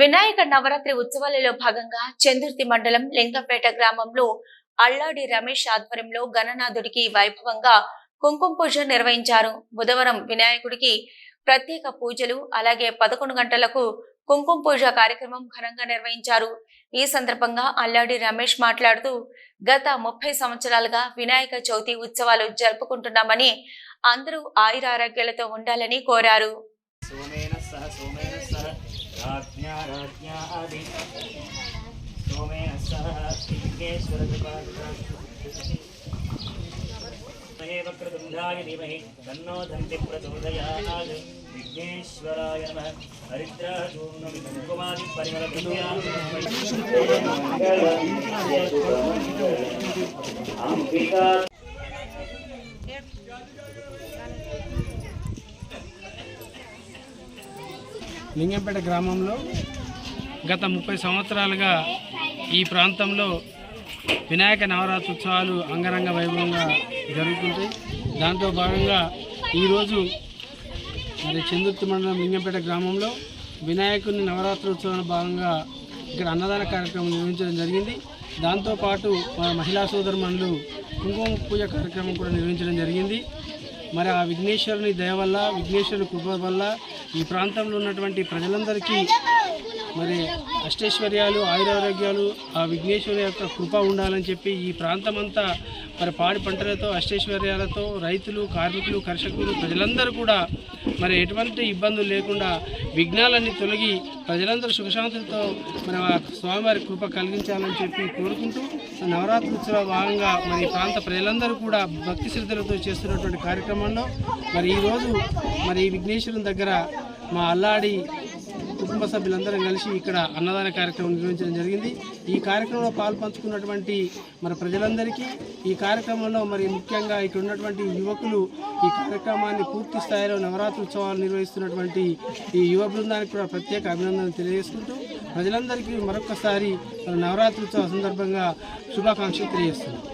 వినాయక నవరాత్రి ఉత్సవాలలో భాగంగా చందుర్తి మండలం లింగంపేట గ్రామంలో అల్లాడి రమేష్ ఆధ్వర్యంలో గణనాథుడికి వైభవంగా కుంకుమ పూజ నిర్వహించారు. బుధవారం వినాయకుడికి ప్రత్యేక పూజలు అలాగే పదకొండు గంటలకు కుంకుమ పూజ కార్యక్రమం ఘనంగా నిర్వహించారు. ఈ సందర్భంగా అల్లాడి రమేష్ మాట్లాడుతూ గత ముప్పై సంవత్సరాలుగా వినాయక చవితి ఉత్సవాలు జరుపుకుంటున్నామని అందరూ ఆయురారోగ్యాలతో ఉండాలని కోరారు. सोमेन सह सोमेन सह, राज्ञा राज्ञा आदि। सोमेन सह विघ्नेश्वर वक्रतुण्डाय धीमहि, तन्नो दन्ति प्रचोदयात्। विघ्नेश्वराय नमः। हरिद्रः चूर्णमि లింగంపేట గ్రామంలో గత ముప్పై సంవత్సరాలుగా ఈ ప్రాంతంలో వినాయక నవరాత్రి ఉత్సవాలు అంగరంగ వైభవంగా జరుగుతుంటాయి. దాంతో భాగంగా ఈరోజు మరి చందుర్తి మండలం లింగంపేట గ్రామంలో వినాయకుని నవరాత్రి ఉత్సవాల భాగంగా ఇక్కడ అన్నదాన కార్యక్రమం నిర్వహించడం జరిగింది. దాంతోపాటు మా మహిళా సోదరుమణులు కుంకుమ పూజ కార్యక్రమం కూడా నిర్వహించడం జరిగింది. మరి ఆ విఘ్నేశ్వరుని దయ వల్ల విఘ్నేశ్వరుని కృప వల్ల ఈ ప్రాంతంలో ఉన్నటువంటి ప్రజలందరికీ మరి అష్టైశ్వర్యాలు ఆయురారోగ్యాలు ఆ విఘ్నేశ్వరి యొక్క కృప ఉండాలని చెప్పి ఈ ప్రాంతం అంతా మరి పాడి పంటలతో అష్టైశ్వర్యాలతో రైతులు కార్మికులు కర్షకులు ప్రజలందరూ కూడా మరి ఎటువంటి ఇబ్బందులు లేకుండా విఘ్నాలన్నీ తొలగి ప్రజలందరూ సుఖశాంతులతో మరి స్వామివారి కృప కలిగించాలని చెప్పి కోరుకుంటూ నవరాత్రి ఉత్సవ భాగంగా మరి ఈ ప్రాంత ప్రజలందరూ కూడా భక్తి శ్రద్ధలతో చేస్తున్నటువంటి కార్యక్రమంలో మరి ఈరోజు మరి ఈ విఘ్నేశ్వరుని దగ్గర మా అల్లాడి కుటుంబ సభ్యులందరం కలిసి ఇక్కడ అన్నదాన కార్యక్రమం నిర్వహించడం జరిగింది. ఈ కార్యక్రమంలో పాల్పంచుకున్నటువంటి మరి ప్రజలందరికీ ఈ కార్యక్రమంలో మరి ముఖ్యంగా ఇక్కడ ఉన్నటువంటి యువకులు ఈ కార్యక్రమాన్ని పూర్తి స్థాయిలో నవరాత్రి ఉత్సవాలు నిర్వహిస్తున్నటువంటి ఈ యువ బృందానికి కూడా ప్రత్యేక అభినందనలు తెలియజేసుకుంటూ ప్రజలందరికీ మరొకసారి నవరాత్రి ఉత్సవ సందర్భంగా శుభాకాంక్షలు తెలియజేస్తున్నాం.